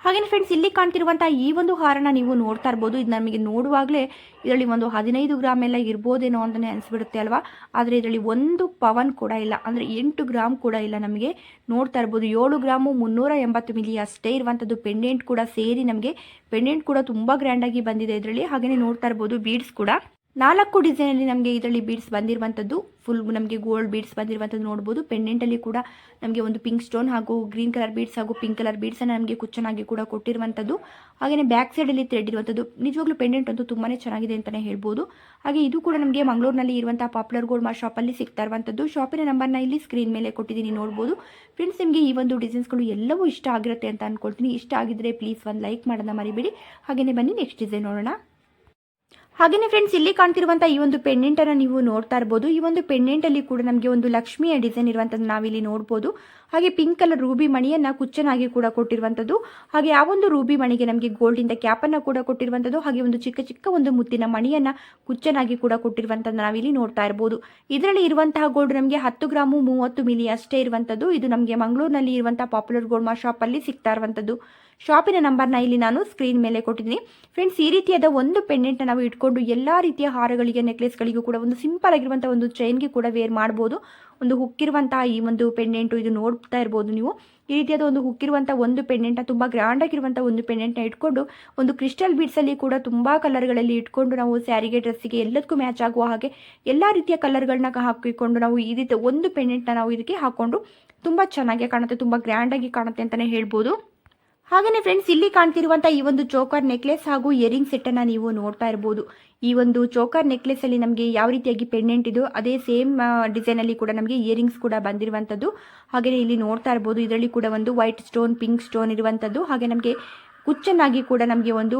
ಹಾಗೆಯೇ ಫ್ರೆಂಡ್ಸ್ ಇಲ್ಲಿ ಕಾಣ್ತಿರುವಂಥ ಈ ಒಂದು ಹಾರನ ನೀವು ನೋಡ್ತಾ ಇರ್ಬೋದು. ಇದು ನಮಗೆ ನೋಡುವಾಗಲೇ ಇದರಲ್ಲಿ ಒಂದು ಹದಿನೈದು ಗ್ರಾಮ್ ಎಲ್ಲ ಇರ್ಬೋದೇನೋ ಅಂತಲೇ ಅನಿಸ್ಬಿಡುತ್ತೆ ಅಲ್ವಾ? ಆದರೆ ಇದರಲ್ಲಿ ಒಂದು ಪವನ್ ಕೂಡ ಇಲ್ಲ. ಅಂದರೆ ಎಂಟು ಗ್ರಾಮ್ ಕೂಡ ಇಲ್ಲ ನಮಗೆ ನೋಡ್ತಾ ಇರ್ಬೋದು. ಏಳು ಗ್ರಾಮು ಮುನ್ನೂರ ಎಂಬತ್ತು ಮಿಲಿ ಅಷ್ಟೇ ಇರುವಂಥದ್ದು ಪೆಂಡೆಂಟ್ ಕೂಡ ಸೇರಿ ನಮಗೆ ಪೆಂಡೆಂಟ್ ಕೂಡ ತುಂಬ ಗ್ರ್ಯಾಂಡಾಗಿ ಬಂದಿದೆ ಇದರಲ್ಲಿ. ಹಾಗೆಯೇ ನೋಡ್ತಾ ಇರ್ಬೋದು ಬೀಡ್ಸ್ ಕೂಡ. ನಾಲ್ಕು ಡಿಸೈನಲ್ಲಿ ನಮಗೆ ಇದರಲ್ಲಿ ಬೀಡ್ಸ್ ಬಂದಿರುವಂಥದ್ದು. ಫುಲ್ ನಮಗೆ ಗೋಲ್ಡ್ ಬೀಡ್ಸ್ ಬಂದಿರುವಂಥದ್ದು ನೋಡ್ಬೋದು. ಪೆಂಡೆಂಟಲ್ಲಿ ಕೂಡ ನಮಗೆ ಒಂದು ಪಿಂಕ್ ಸ್ಟೋನ್ ಹಾಗೂ ಗ್ರೀನ್ ಕಲರ್ ಬೀಡ್ಸ್ ಹಾಗೂ ಪಿಂಕ್ ಕಲರ್ ಬೀಡ್ಸನ್ನು ನಮಗೆ ಕುಚ್ಚನಾಗಿ ಕೂಡ ಕೊಟ್ಟಿರುವಂಥದ್ದು. ಹಾಗೆಯೇ ಬ್ಯಾಕ್ ಸೈಡಲ್ಲಿ ಥ್ರೆಡ್ ಇರುವಂಥದ್ದು. ನಿಜವಾಗ್ಲೂ ಪೆಂಡೆಂಟ್ ಅಂತೂ ತುಂಬಾ ಚೆನ್ನಾಗಿದೆ ಅಂತಲೇ ಹೇಳ್ಬೋದು. ಹಾಗೆ ಇದು ಕೂಡ ನಮಗೆ ಮಂಗಳೂರಿನಲ್ಲಿ ಇರುವಂಥ ಪಾಪ್ಯುಲರ್ ಗೋಲ್ಡ್ ಮಾ ಶಾಪಲ್ಲಿ ಸಿಗ್ತಾ ಇರುವಂಥದ್ದು. ಶಾಪಿನ ನಂಬರ್ನ ಇಲ್ಲಿ ಸ್ಕ್ರೀನ್ ಮೇಲೆ ಕೊಟ್ಟಿದ್ದೀನಿ ನೋಡ್ಬೋದು. ಫ್ರೆಂಡ್ಸ್ ನಿಮಗೆ ಈ ಒಂದು ಡಿಸೈನ್ಸ್ಗಳು ಎಲ್ಲವೂ ಇಷ್ಟ ಆಗಿರುತ್ತೆ ಅಂತ ಅಂದ್ಕೊಳ್ತೀನಿ ಇಷ್ಟ ಆಗಿದ್ರೆ ಪ್ಲೀಸ್ ಒಂದು ಲೈಕ್ ಮಾಡೋದನ್ನ ಮರಿಬೇಡಿ. ಹಾಗೆಯೇ ಬನ್ನಿ ನೆಕ್ಸ್ಟ್ ಡಿಸೈನ್ ನೋಡೋಣ. ಹಾಗೆಯೇ ಫ್ರೆಂಡ್ಸ್ ಇಲ್ಲಿ ಕಾಣ್ತಿರುವಂತಹ ಈ ಒಂದು ಅನ್ನ ನೀವು ನೋಡ್ತಾ ಇರ್ಬೋದು. ಈ ಒಂದು ಪೆಂಡೆಂಟಲ್ಲಿ ಕೂಡ ನಮಗೆ ಒಂದು ಲಕ್ಷ್ಮಿಯ ಡಿಸೈನ್ ಇರುವಂಥದ್ದು ನಾವಿಲ್ಲಿ ನೋಡ್ಬೋದು. ಹಾಗೆ ಪಿಂಕ್ ಕಲರ್ ರೂಬಿ ಮಣಿಯನ್ನ ಕುಚ್ಚನಾಗಿ ಕೂಡ ಕೊಟ್ಟಿರುವಂತದ್ದು. ಹಾಗೆ ಆ ಒಂದು ರೂಬಿ ಮಣಿಗೆ ನಮಗೆ ಗೋಲ್ಡಿನ ಕ್ಯಾಪ್ ಅನ್ನ ಕೂಡ ಕೊಟ್ಟಿರುವಂತದ್ದು. ಹಾಗೆ ಒಂದು ಚಿಕ್ಕ ಚಿಕ್ಕ ಒಂದು ಮುತ್ತಿನ ಮಣಿಯನ್ನು ಕುಚ್ಚನಾಗಿ ಕೂಡ ಕೊಟ್ಟಿರುವಂಥದ್ದು ನಾವಿಲ್ಲಿ ನೋಡ್ತಾ ಇರ್ಬೋದು. ಇದರಲ್ಲಿ ಇರುವಂತಹ ಗೋಲ್ಡ್ ನಮಗೆ ಹತ್ತು ಗ್ರಾಮು ಮೂವತ್ತು ಮಿಲಿ ಅಷ್ಟೇ ಇರುವಂತದ್ದು. ಇದು ನಮಗೆ ಮಂಗಳೂರಿನಲ್ಲಿ ಇರುವಂತಹ ಪಾಪ್ಯುಲರ್ ಗೋಲ್ಡ್ ಮಾ ಅಲ್ಲಿ ಸಿಗ್ತಾ ಇರುವಂಥದ್ದು ಶಾಪಿನ ನಂಬರ್ನ ಇಲ್ಲಿ ನಾನು ಸ್ಕ್ರೀನ್ ಮೇಲೆ ಕೊಟ್ಟಿದ್ದೀನಿ. ಫ್ರೆಂಡ್ಸ್ ಈ ರೀತಿಯಾದ ಒಂದು ಪೆಂಡೆಂಟ್ನ ನಾವು ಇಟ್ಕೊಂಡು ಎಲ್ಲ ರೀತಿಯ ಹಾರಗಳಿಗೆ ನೆಕ್ಲೆಸ್ಗಳಿಗೂ ಕೂಡ ಒಂದು ಸಿಂಪಲ್ ಆಗಿರುವಂಥ ಒಂದು ಚೈನ್ಗೆ ಕೂಡ ವೇರ್ ಮಾಡ್ಬೋದು. ಒಂದು ಹುಕ್ಕಿರುವಂತಹ ಈ ಒಂದು ಪೆಂಡೆಂಟು ಇದು ನೋಡ್ತಾ ಇರ್ಬೋದು ನೀವು. ಈ ರೀತಿಯಾದ ಒಂದು ಹುಕ್ಕಿರುವಂಥ ಒಂದು ಪೆಂಡೆಂಟ್ನ ತುಂಬ ಗ್ರ್ಯಾಂಡ್ ಆಗಿರುವಂಥ ಒಂದು ಪೆಂಡೆಂಟ್ನ ಇಟ್ಕೊಂಡು ಒಂದು ಕ್ರಿಸ್ಟಲ್ ಬೀಡ್ಸಲ್ಲಿ ಕೂಡ ತುಂಬ ಕಲರ್ಗಳಲ್ಲಿ ಇಟ್ಕೊಂಡು ನಾವು ಸ್ಯಾರಿಗೆ ಡ್ರೆಸ್ಸಿಗೆ ಎಲ್ಲದಕ್ಕೂ ಮ್ಯಾಚ್ ಆಗುವ ಹಾಗೆ ಎಲ್ಲ ರೀತಿಯ ಕಲರ್ಗಳನ್ನ ಹಾಕಿಕೊಂಡು ನಾವು ಈ ರೀತಿ ಒಂದು ಪೆಂಡೆಂಟ್ನ ನಾವು ಇದಕ್ಕೆ ಹಾಕ್ಕೊಂಡು ತುಂಬ ಚೆನ್ನಾಗಿ ಕಾಣುತ್ತೆ, ತುಂಬ ಗ್ರ್ಯಾಂಡಾಗಿ ಕಾಣುತ್ತೆ ಅಂತಲೇ ಹೇಳ್ಬೋದು. ಹಾಗೆಯೇ ಫ್ರೆಂಡ್ಸ್ ಇಲ್ಲಿ ಕಾಣ್ತಿರುವಂಥ ಈ ಒಂದು ಚೋಕರ್ ನೆಕ್ಲೆಸ್ ಹಾಗೂ ಇಯರಿಂಗ್ ಸೆಟ್ಟನ್ನು ನೀವು ನೋಡ್ತಾ ಇರಬಹುದು ಈ ಒಂದು ಚೋಕರ್ ನೆಕ್ಲೆಸಲ್ಲಿ ನಮಗೆ ಯಾವ ರೀತಿಯಾಗಿ ಪೆಂಡೆಂಟ್ ಇದು ಅದೇ ಸೇಮ್ ಡಿಸೈನ್ ಅಲ್ಲಿ ಕೂಡ ನಮಗೆ ಇಯರಿಂಗ್ಸ್ ಕೂಡ ಬಂದಿರುವಂತದ್ದು. ಹಾಗೆಯೇ ಇಲ್ಲಿ ನೋಡ್ತಾ ಇರಬಹುದು ಇದರಲ್ಲಿ ಕೂಡ ಒಂದು ವೈಟ್ ಸ್ಟೋನ್ ಪಿಂಕ್ ಸ್ಟೋನ್ ಇರುವಂಥದ್ದು ಹಾಗೆ ನಮಗೆ ಕುಚ್ಚನ್ನಾಗಿ ಕೂಡ ನಮಗೆ ಒಂದು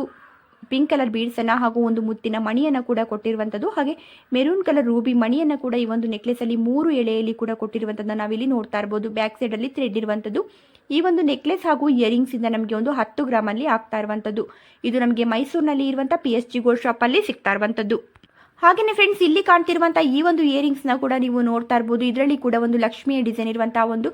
ಪಿಂಕ್ ಕಲರ್ ಬೀಡ್ಸನ್ನು ಹಾಗೂ ಒಂದು ಮುತ್ತಿನ ಮಣಿಯನ್ನು ಕೂಡ ಕೊಟ್ಟಿರುವಂಥದ್ದು ಹಾಗೆ ಮೆರೂನ್ ಕಲರ್ ರೂಬಿ ಮಣಿಯನ್ನು ಕೂಡ ಈ ಒಂದು ನೆಕ್ಲೆಸಲ್ಲಿ ಮೂರು ಎಳೆಯಲ್ಲಿ ಕೂಡ ಕೊಟ್ಟಿರುವಂಥದ್ದು ನಾವಿಲ್ಲಿ ನೋಡ್ತಾ ಇರ್ಬೋದು. ಬ್ಯಾಕ್ ಸೈಡಲ್ಲಿ ಥ್ರೆಡ್ ಇರುವಂಥದ್ದು ಈ ಒಂದು ನೆಕ್ಲೆಸ್ ಹಾಗೂ ಇಯರಿಂಗ್ಸ್ ಇಂದ ನಮಗೆ ಒಂದು ಹತ್ತು ಗ್ರಾಮಲ್ಲಿ ಆಗ್ತಾ ಇರುವಂಥದ್ದು ಇದು ನಮಗೆ ಮೈಸೂರಿನಲ್ಲಿ ಇರುವಂಥ ಪಿ ಎಸ್ ಜಿ ಗೋಲ್ಡ್ ಶಾಪಲ್ಲಿ ಸಿಗ್ತಾ ಇರುವಂಥದ್ದು ಹಾಗೆಯೇ ಫ್ರೆಂಡ್ಸ್ ಇಲ್ಲಿ ಕಾಣ್ತಿರುವಂಥ ಈ ಒಂದು ಇಯರಿಂಗ್ಸ್ನ ಕೂಡ ನೀವು ನೋಡ್ತಾ ಇರ್ಬೋದು. ಇದರಲ್ಲಿ ಕೂಡ ಒಂದು ಲಕ್ಷ್ಮಿಯ ಡಿಸೈನ್ ಇರುವಂಥ ಒಂದು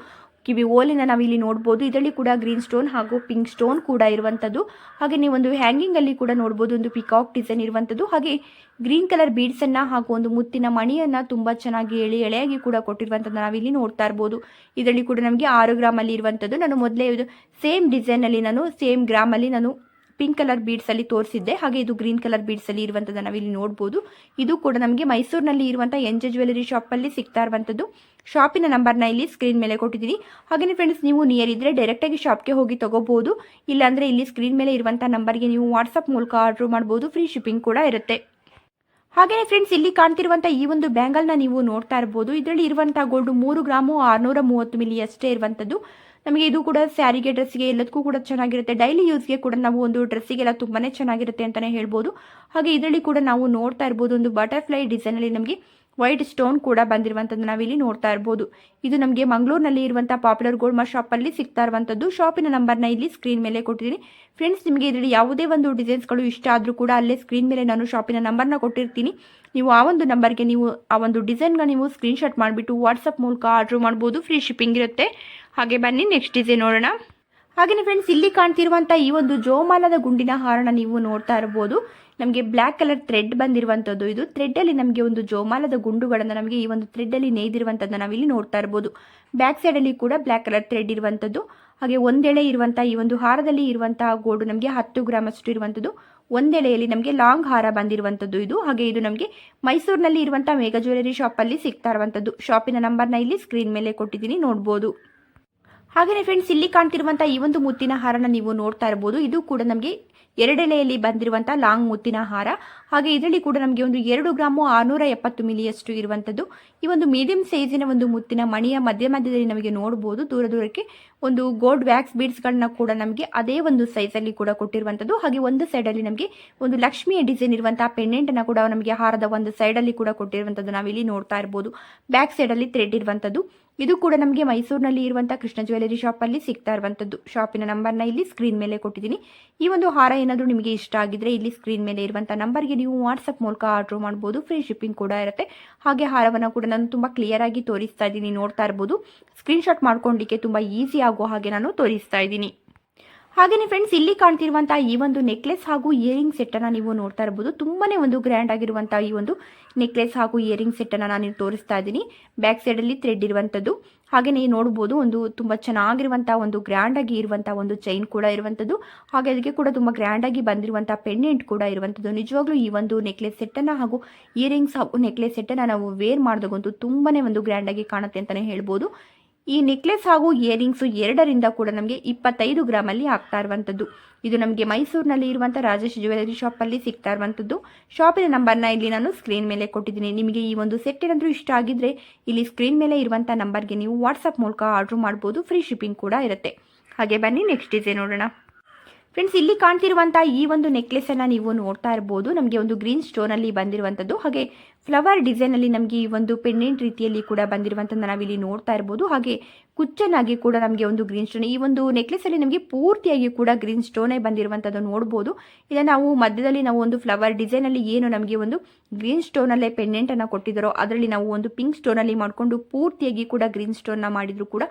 ಕಿವಿ ಓಲಿನ ನಾವು ಇಲ್ಲಿ ನೋಡ್ಬೋದು. ಇದರಲ್ಲಿ ಕೂಡ ಗ್ರೀನ್ ಸ್ಟೋನ್ ಹಾಗೂ ಪಿಂಕ್ ಸ್ಟೋನ್ ಕೂಡ ಇರುವಂಥದ್ದು ಹಾಗೆ ನೀವು ಒಂದು ಹ್ಯಾಂಗಿಂಗ್ ಅಲ್ಲಿ ಕೂಡ ನೋಡ್ಬೋದು. ಒಂದು ಪಿಕಾಕ್ ಡಿಸೈನ್ ಇರುವಂಥದ್ದು ಹಾಗೆ ಗ್ರೀನ್ ಕಲರ್ ಬೀಡ್ಸ್ ಅನ್ನ ಹಾಗೂ ಒಂದು ಮುತ್ತಿನ ಮಣಿಯನ್ನ ತುಂಬಾ ಚೆನ್ನಾಗಿ ಎಳೆ ಎಳೆಯಾಗಿ ಕೂಡ ಕೊಟ್ಟಿರುವಂಥದ್ದು ನಾವಿಲ್ಲಿ ನೋಡ್ತಾ ಇರ್ಬೋದು. ಇದರಲ್ಲಿ ಕೂಡ ನಮಗೆ ಆರು ಗ್ರಾಮ್ ಅಲ್ಲಿ ಇರುವಂಥದ್ದು ನಾನು ಮೊದಲೇ ಸೇಮ್ ಡಿಸೈನ್ ಅಲ್ಲಿ ನಾನು ಸೇಮ್ ಗ್ರಾಮ್ ಅಲ್ಲಿ ನಾನು ಪಿಂಕ್ ಕಲರ್ ಬೀಡ್ಸ್ ಅಲ್ಲಿ ತೋರಿಸಿದ್ದೆ. ಹಾಗೆ ಇದು ಗ್ರೀನ್ ಕಲರ್ ಬೀಡ್ಸ್ ಅಲ್ಲಿ ಇರುವಂಥದ್ದು ನಾವಿಲ್ಲಿ ನೋಡ್ಬೋದು. ಇದು ಕೂಡ ನಮಗೆ ಮೈಸೂರಿನಲ್ಲಿ ಇರುವಂಥ ಜೆ ಜ್ಯುವೆಲರಿ ಶಾಪಲ್ಲಿ ಸಿಗ್ತಾ ಇರುವಂಥದ್ದು ಶಾಪಿನ ನಂಬರ್ನ ಇಲ್ಲಿ ಸ್ಕ್ರೀನ್ ಮೇಲೆ ಕೊಟ್ಟಿದ್ದೀನಿ. ಹಾಗೆಯೇ ಫ್ರೆಂಡ್ಸ್ ನೀವು ನಿಯರ್ ಇದ್ದರೆ ಡೈರೆಕ್ಟಾಗಿ ಶಾಪ್ಗೆ ಹೋಗಿ ತಗೋಬಹುದು ಇಲ್ಲಾಂದರೆ ಇಲ್ಲಿ ಸ್ಕ್ರೀನ್ ಮೇಲೆ ಇರುವಂಥ ನಂಬರ್ಗೆ ನೀವು ವಾಟ್ಸಪ್ ಮೂಲಕ ಆರ್ಡ್ರ್ ಮಾಡ್ಬೋದು. ಫ್ರೀ ಶಿಪ್ಪಿಂಗ್ ಕೂಡ ಇರುತ್ತೆ. ಹಾಗೆಯೇ ಫ್ರೆಂಡ್ಸ್ ಇಲ್ಲಿ ಕಾಣ್ತಿರುವಂಥ ಈ ಒಂದು ಬ್ಯಾಂಗಲ್ನ ನೀವು ನೋಡ್ತಾ ಇರ್ಬೋದು. ಇದರಲ್ಲಿ ಇರುವಂಥ ಗೋಲ್ಡ್ ಮೂರು ಗ್ರಾಮು ಆರುನೂರ ಮೂವತ್ತು ಮಿಲಿ ಅಷ್ಟೇ ಇರುವಂಥದ್ದು ನಮಗೆ ಇದು ಕೂಡ ಸ್ಯಾರಿಗೆ ಡ್ರೆಸ್ಗೆ ಎಲ್ಲದಕ್ಕೂ ಕೂಡ ಚೆನ್ನಾಗಿರುತ್ತೆ. ಡೈಲಿ ಯೂಸ್ಗೆ ಕೂಡ ನಾವು ಒಂದು ಡ್ರೆಸ್ಸಿಗೆಲ್ಲ ತುಂಬಾ ಚೆನ್ನಾಗಿರುತ್ತೆ ಅಂತಲೇ ಹೇಳ್ಬೋದು. ಹಾಗೆ ಇದರಲ್ಲಿ ಕೂಡ ನಾವು ನೋಡ್ತಾ ಇರ್ಬೋದು ಒಂದು ಬಟರ್ಫ್ಲೈ ಡಿಸೈನಲ್ಲಿ ನಮಗೆ ವೈಟ್ ಸ್ಟೋನ್ ಕೂಡ ಬಂದಿರುವಂಥದ್ದು ನಾವಿಲ್ಲಿ ನೋಡ್ತಾ ಇರ್ಬೋದು. ಇದು ನಮಗೆ ಮಂಗಳೂರಿನಲ್ಲಿ ಇರುವಂಥ ಪಾಪ್ಯುಲರ್ ಗೋಲ್ಡ್ ಮಾ ಶಾಪಲ್ಲಿ ಸಿಗ್ತಾ ಇರುವಂಥದ್ದು. ಶಾಪಿನ ನಂಬರ್ನ ಇಲ್ಲಿ ಸ್ಕ್ರೀನ್ ಮೇಲೆ ಕೊಟ್ಟಿದ್ದೀನಿ. ಫ್ರೆಂಡ್ಸ್ ನಿಮಗೆ ಇದರಲ್ಲಿ ಯಾವುದೇ ಒಂದು ಡಿಸೈನ್ಸ್ಗಳು ಇಷ್ಟ ಆದರೂ ಕೂಡ ಅಲ್ಲೇ ಸ್ಕ್ರೀನ್ ಮೇಲೆ ನಾನು ಶಾಪಿನ ನಂಬರ್ನ ಕೊಟ್ಟಿರ್ತೀನಿ. ನೀವು ಆ ಒಂದು ನಂಬರ್ಗೆ ನೀವು ಆ ಒಂದು ಡಿಸೈನ್ಗೆ ನೀವು ಸ್ಕ್ರೀನ್ಶಾಟ್ ಮಾಡಿಬಿಟ್ಟು ವಾಟ್ಸಪ್ ಮೂಲಕ ಆರ್ಡ್ರ್ ಮಾಡ್ಬೋದು. ಫ್ರೀ ಶಿಪ್ಪಿಂಗ್ ಇರುತ್ತೆ. ಹಾಗೆ ಬನ್ನಿ ನೆಕ್ಸ್ಟ್ ಡಿಸೈನ್ ನೋಡೋಣ. ಹಾಗೆಯೇ ಫ್ರೆಂಡ್ಸ್ ಇಲ್ಲಿ ಕಾಣ್ತಿರುವಂತಹ ಈ ಒಂದು ಜೋಮಾಲದ ಗುಂಡಿನ ಹಾರನ ನೀವು ನೋಡ್ತಾ ಇರ್ಬೋದು. ನಮಗೆ ಬ್ಲ್ಯಾಕ್ ಕಲರ್ ಥ್ರೆಡ್ ಬಂದಿರುವಂಥದ್ದು ಇದು. ಥ್ರೆಡ್ಡಲ್ಲಿ ನಮಗೆ ಒಂದು ಜೋಮಾಲದ ಗುಂಡುಗಳನ್ನು, ನಮಗೆ ಈ ಒಂದು ಥ್ರೆಡ್ಡಲ್ಲಿ ನೇಯ್ದಿರುವಂಥದ್ದನ್ನು ನಾವಿಲ್ಲಿ ನೋಡ್ತಾ ಇರ್ಬೋದು. ಬ್ಯಾಕ್ ಸೈಡಲ್ಲಿ ಕೂಡ ಬ್ಲ್ಯಾಕ್ ಕಲರ್ ಥ್ರೆಡ್ ಇರುವಂಥದ್ದು ಹಾಗೆ ಒಂದೆಳೆ ಇರುವಂಥ ಈ ಒಂದು ಹಾರದಲ್ಲಿ ಇರುವಂತಹ ಗೋಡು ನಮಗೆ ಹತ್ತು ಗ್ರಾಮ್ ಅಷ್ಟು ಇರುವಂಥದ್ದು ಒಂದೆಳೆಯಲ್ಲಿ ನಮಗೆ ಲಾಂಗ್ ಹಾರ ಬಂದಿರುವಂಥದ್ದು ಇದು. ಹಾಗೆ ಇದು ನಮಗೆ ಮೈಸೂರಿನಲ್ಲಿ ಇರುವಂಥ ಮೇಘ ಜ್ಯುವೆಲರಿ ಶಾಪಲ್ಲಿ ಸಿಗ್ತಾ ಇರುವಂಥದ್ದು ಶಾಪಿನ ನಂಬರ್ನ ಇಲ್ಲಿ ಸ್ಕ್ರೀನ್ ಮೇಲೆ ಕೊಟ್ಟಿದ್ದೀನಿ, ನೋಡ್ಬೋದು. ಹಾಗೆಯೇ ಫ್ರೆಂಡ್ಸ್ ಇಲ್ಲಿ ಕಾಣ್ತಿರುವಂತಹ ಈ ಒಂದು ಮುತ್ತಿನ ಹಾರನ ನೀವು ನೋಡ್ತಾ ಇರಬಹುದು ಇದು ಕೂಡ ನಮಗೆ ಎರಡೆಲೆಯಲ್ಲಿ ಬಂದಿರುವಂತಹ ಲಾಂಗ್ ಮುತ್ತಿನ ಹಾರ. ಹಾಗೆ ಇದರಲ್ಲಿ ಕೂಡ ನಮಗೆ ಒಂದು ಎರಡು ಗ್ರಾಮು ಆರುನೂರ ಎಪ್ಪತ್ತು ಮಿಲಿಯಷ್ಟು ಇರುವಂತದ್ದು. ಈ ಒಂದು ಮೀಡಿಯಂ ಸೈಜಿನ ಒಂದು ಮುತ್ತಿನ ಮಣಿಯ ಮಧ್ಯ ಮಧ್ಯದಲ್ಲಿ ನಮಗೆ ನೋಡಬಹುದು ದೂರ ದೂರಕ್ಕೆ ಒಂದು ಗೋಲ್ಡ್ ವ್ಯಾಕ್ಸ್ ಬೀಡ್ಸ್ಗಳನ್ನ ಕೂಡ ನಮಗೆ ಅದೇ ಒಂದು ಸೈಜಲ್ಲಿ ಕೂಡ ಕೊಟ್ಟಿರುವಂಥದ್ದು. ಹಾಗೆ ಒಂದು ಸೈಡಲ್ಲಿ ನಮಗೆ ಒಂದು ಲಕ್ಷ್ಮಿಯ ಡಿಸೈನ್ ಇರುವಂತಹ ಪೆಂಡೆಂಟನ್ನು ಕೂಡ ನಮಗೆ ಹಾರದ ಒಂದು ಸೈಡಲ್ಲಿ ಕೂಡ ಕೊಟ್ಟಿರುವಂಥದ್ದು ನಾವಿಲ್ಲಿ ನೋಡ್ತಾ ಇರ್ಬೋದು. ಬ್ಯಾಕ್ ಸೈಡಲ್ಲಿ ಥ್ರೆಡ್ ಇರುವಂಥದ್ದು. ಇದು ಕೂಡ ನಮಗೆ ಮೈಸೂರಿನಲ್ಲಿ ಇರುವಂತಹ ಕೃಷ್ಣ ಜ್ಯುವೆಲರಿ ಶಾಪಲ್ಲಿ ಸಿಗ್ತಾ ಇರುವಂಥದ್ದು. ಶಾಪಿನ ನಂಬರ್ನ ಇಲ್ಲಿ ಸ್ಕ್ರೀನ್ ಮೇಲೆ ಕೊಟ್ಟಿದ್ದೀನಿ. ಈ ಒಂದು ಹಾರ ಏನಾದರೂ ನಿಮಗೆ ಇಷ್ಟ ಆಗಿದ್ರೆ ಇಲ್ಲಿ ಸ್ಕ್ರೀನ್ ಮೇಲೆ ಇರುವಂಥ ನಂಬರ್ಗೆ ನೀವು ವಾಟ್ಸಪ್ ಮೂಲಕ ಆರ್ಡರ್ ಮಾಡ್ಬೋದು. ಫ್ರೀ ಶಿಪ್ಪಿಂಗ್ ಕೂಡ ಇರುತ್ತೆ. ಹಾಗೆ ಹಾರವನ್ನು ಕೂಡ ನಾನು ತುಂಬ ಕ್ಲಿಯರ್ ಆಗಿ ತೋರಿಸ್ತಾ ಇದ್ದೀನಿ. ನೋಡ್ತಾ ಇರ್ಬೋದು. ಸ್ಕ್ರೀನ್ಶಾಟ್ ಮಾಡ್ಕೊಂಡಿಕ್ಕೆ ತುಂಬ ಈಸಿ ಆಗೋ ಹಾಗೆ ನಾನು ತೋರಿಸ್ತಾ ಇದ್ದೀನಿ. ಹಾಗೆಯೇ ಫ್ರೆಂಡ್ಸ್ ಇಲ್ಲಿ ಕಾಣ್ತಿರುವಂಥ ಈ ಒಂದು ನೆಕ್ಲೆಸ್ ಹಾಗೂ ಇಯರಿಂಗ್ ಸೆಟ್ ಅನ್ನ ನೀವು ನೋಡ್ತಾ ಇರಬಹುದು ತುಂಬಾನೇ ಒಂದು ಗ್ರ್ಯಾಂಡ್ ಆಗಿರುವಂತಹ ಈ ಒಂದು ನೆಕ್ಲೆಸ್ ಹಾಗೂ ಇಯರಿಂಗ್ ಸೆಟ್ ಅನ್ನ ನಾನು ತೋರಿಸ್ತಾ ಇದ್ದೀನಿ. ಬ್ಯಾಕ್ ಸೈಡ್ ಅಲ್ಲಿ ಥ್ರೆಡ್ ಇರುವಂತದ್ದು. ಹಾಗೆಯೇ ನೋಡಬಹುದು ಒಂದು ತುಂಬಾ ಚೆನ್ನಾಗಿರುವಂತಹ ಒಂದು ಗ್ರ್ಯಾಂಡಾಗಿ ಇರುವಂತಹ ಒಂದು ಚೈನ್ ಕೂಡ ಇರುವಂತದ್ದು. ಹಾಗೆ ಅದಕ್ಕೆ ಕೂಡ ತುಂಬಾ ಗ್ರ್ಯಾಂಡ್ ಆಗಿ ಬಂದಿರುವಂತಹ ಪೆಂಡೆಂಟ್ ಕೂಡ ಇರುವಂತದ್ದು. ನಿಜವಾಗ್ಲೂ ಈ ಒಂದು ನೆಕ್ಲೆಸ್ ಸೆಟ್ಟನ್ನು ಹಾಗೂ ಇಯರಿಂಗ್ಸ್ ಹಾಗೂ ನೆಕ್ಲೆಸ್ ಅನ್ನ ನಾವು ವೇರ್ ಮಾಡಿದಾಗಂತೂ ತುಂಬಾನೇ ಒಂದು ಗ್ರ್ಯಾಂಡಾಗಿ ಕಾಣುತ್ತೆ ಅಂತಾನೆ ಹೇಳ್ಬೋದು. ಈ ನೆಕ್ಲೆಸ್ ಹಾಗೂ ಇಯರಿಂಗ್ಸು ಎರಡರಿಂದ ಕೂಡ ನಮಗೆ ಇಪ್ಪತ್ತೈದು ಗ್ರಾಮಲ್ಲಿ ಆಗ್ತಾ ಇರುವಂಥದ್ದು. ಇದು ನಮಗೆ ಮೈಸೂರಿನಲ್ಲಿ ಇರುವಂಥ ರಾಜೇಶ್ ಜ್ಯುವೆಲರಿ ಶಾಪಲ್ಲಿ ಸಿಗ್ತಾ ಇರುವಂಥದ್ದು. ಶಾಪಿನ ನಂಬರ್ನ ಇಲ್ಲಿ ನಾನು ಸ್ಕ್ರೀನ್ ಮೇಲೆ ಕೊಟ್ಟಿದ್ದೀನಿ. ನಿಮಗೆ ಈ ಒಂದು ಸೆಟ್ ಏನಾದರೂ ಇಷ್ಟ ಆಗಿದ್ರೆ ಇಲ್ಲಿ ಸ್ಕ್ರೀನ್ ಮೇಲೆ ಇರುವಂಥ ನಂಬರ್ಗೆ ನೀವು ವಾಟ್ಸಪ್ ಮೂಲಕ ಆರ್ಡ್ರ್ ಮಾಡ್ಬೋದು. ಫ್ರೀ ಶಿಪ್ಪಿಂಗ್ ಕೂಡ ಇರುತ್ತೆ. ಹಾಗೆ ಬನ್ನಿ, ನೆಕ್ಸ್ಟ್ ಡಿಸೈನ್ ನೋಡೋಣ. ಫ್ರೆಂಡ್ಸ್ ಇಲ್ಲಿ ಕಾಣ್ತಿರುವಂತಹ ಈ ಒಂದು ನೆಕ್ಲೆಸನ್ನು ನೀವು ನೋಡ್ತಾ ಇರಬಹುದು ನಮಗೆ ಒಂದು ಗ್ರೀನ್ ಸ್ಟೋನ್ ಅಲ್ಲಿ ಬಂದಿರುವಂತದ್ದು. ಹಾಗೆ ಫ್ಲವರ್ ಡಿಸೈನ್ ಅಲ್ಲಿ ನಮಗೆ ಈ ಒಂದು ಪೆಂಡೆಂಟ್ ರೀತಿಯಲ್ಲಿ ಕೂಡ ಬಂದಿರುವಂಥದ್ದು ನಾವಿಲ್ಲಿ ನೋಡ್ತಾ ಇರಬಹುದು ಹಾಗೆ ಕುಚ್ಚನಾಗಿ ಕೂಡ ನಮಗೆ ಒಂದು ಗ್ರೀನ್ ಸ್ಟೋನ್ ಈ ಒಂದು ನೆಕ್ಲೆಸಲ್ಲಿ ನಮಗೆ ಪೂರ್ತಿಯಾಗಿ ಕೂಡ ಗ್ರೀನ್ ಸ್ಟೋನ್ ಬಂದಿರುವಂತಹದನ್ನ ನೋಡಬಹುದು ಇಲ್ಲ ನಾವು ಮಧ್ಯದಲ್ಲಿ ನಾವು ಒಂದು ಫ್ಲವರ್ ಡಿಸೈನ್ ಅಲ್ಲಿ ಏನು ನಮಗೆ ಒಂದು ಗ್ರೀನ್ ಸ್ಟೋನ್ ಅಲ್ಲೇ ಪೆಂಡೆಂಟ್ ಅನ್ನ ಕೊಟ್ಟಿದ್ದಾರೋ, ಅದರಲ್ಲಿ ನಾವು ಒಂದು ಪಿಂಕ್ ಸ್ಟೋನ್ ಅಲ್ಲಿ ಮಾಡಿಕೊಂಡು ಪೂರ್ತಿಯಾಗಿ ಕೂಡ ಗ್ರೀನ್ ಸ್ಟೋನ್ನ ಮಾಡಿದ್ರು ಕೂಡ